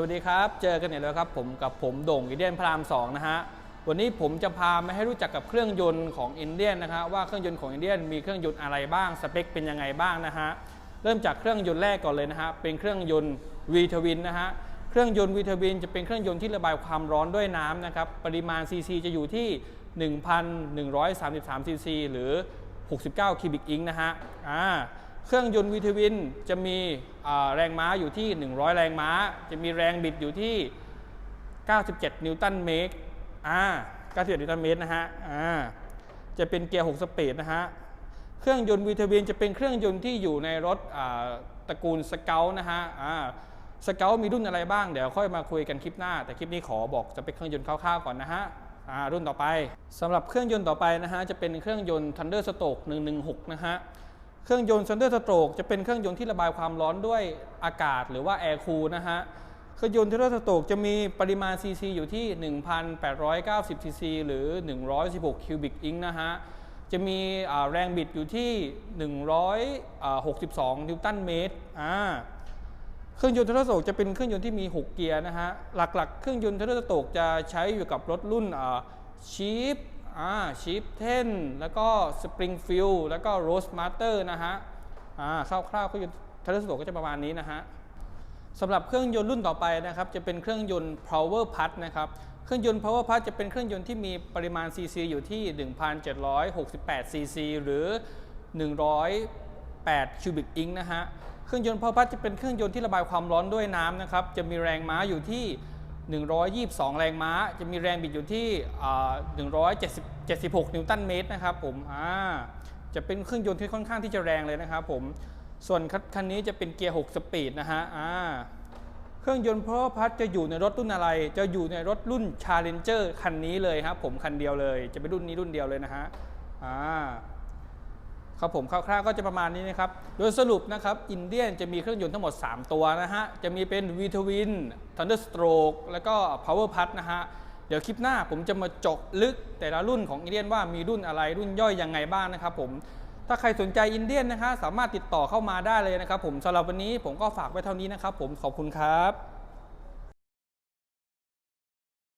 วัสดีครับ เจอกันอีกแล้วครับผมกับผมโด่งอินเดียนพราม2นะฮะ วันนี้ผมจะพามาให้รู้จักกับเครื่องยนต์ของอินเดียนนะฮะว่าเครื่องยนต์ของอินเดียนมีเครื่องยนต์อะไรบ้างสเปคเป็นยังไงบ้างนะฮะ เริ่มจากเครื่องยนต์แรกก่อนเลยนะฮะ เป็นเครื่องยนต์วีทวินนะฮะ เครื่องยนต์วีทวินจะเป็นเครื่องยนต์ที่ระบายความร้อนด้วยน้ำนะครับ ปริมาณซีซีจะอยู่ที่ 1,133ซีซีหรือ 69คิวบิกอิงนะฮะ อ่า เครื่องยนต์วีทวินจะมีแรงม้าอยู่ที่ 100 แรงม้า จะมีแรงบิดอยู่ที่ 97 นิวตันเมตรอ่า97 นิวตันเมตรนะฮะอ่าจะเป็นเกียร์ 6 สปีดนะฮะ เครื่องยนต์วีทวินจะเป็นเครื่องยนต์ที่อยู่ในรถอ่าตระกูลสเกลนะฮะอ่าสเกลมีรุ่นอะไรบ้าง เดี๋ยวค่อยมาคุยกันคลิปหน้า แต่คลิปนี้ขอบอกจะเป็นเครื่องยนต์คร่าวๆก่อนนะฮะอ่ารุ่นต่อไปสำหรับเครื่องยนต์ต่อไปนะฮะจะเป็นเครื่องยนต์ Thunderstroke 116 นะฮะ เครื่องยนต์ Thunderstroke จะเป็นเครื่องยนต์ที่ระบายความร้อนด้วยอากาศหรือว่าแอร์คูลนะฮะ เครื่องยนต์ Thunderstroke จะมีปริมาณซีซีอยู่ที่ 1,890ซีซีหรือ 116 คิวบิกอิงนะฮะ จะมีแรงบิดอยู่ที่ 162 นิวตันเมตร อ่า เครื่องยนต์เทอร์โศกจะเป็นเครื่องยนต์ที่มี 6 เกียร์นะฮะ หลักๆ เครื่องยนต์เทอร์โศกจะใช้อยู่กับรถรุ่นชีฟ อ่าชีฟ10แล้วก็สปริงฟิลแล้วก็โรสมาสเตอร์นะฮะอ่าคร่าวๆเครื่องยนต์เทอร์โศกก็จะประมาณนี้นะฮะสำหรับเครื่องยนต์รุ่นต่อไปนะครับจะเป็นเครื่องยนต์ power pad นะครับเครื่องยนต์ power pad จะเป็นเครื่องยนต์ที่มีปริมาณ cc อยู่ที่ 1,768 cc หรือ 108คิวบิกอิงนะฮะเครื่องยนต์ power pad จะเป็นเครื่องยนต์ที่ระบายความร้อนด้วยน้ำนะครับจะมีแรงม้าอยู่ที่ 122 แรงม้า จะมีแรงบิดอยู่ที่ 176 นิวตันเมตรนะครับผมอ่าจะเป็นเครื่องยนต์ที่ค่อนข้างที่จะแรงเลยนะครับผม ส่วนคันนี้จะเป็นเกียร์ 6 สปีดนะฮะอ่าเครื่องยนต์เพราะพัดจะอยู่ในรถรุ่นอะไร จะอยู่ในรถรุ่น Challenger คันนี้เลยครับผมคันเดียวเลย จะเป็นรุ่นนี้รุ่นเดียวเลยนะฮะอ่า ครับผมคร่าวๆก็จะประมาณนี้นะครับ โดยสรุปนะครับอินเดียนจะมีเครื่องยนต์ทั้งหมด 3 ตัวนะฮะ จะมีเป็น v t w i n Thunderstroke แล้วก็ Power Pad นะฮะ เดี๋ยวคลิปหน้าผมจะมาจาะลึกแต่ละรุ่นของอินเดียนว่ามีรุ่นอะไรรุ่นย่อยยังไงบ้างนะครับผม ถ้าใครสนใจอินเดียนนะคะสามารถติดต่อเข้ามาได้เลยนะครับผมสำหรับวันนี้ผมก็ฝากไว้เท่านี้นะครับผมขอบคุณครับ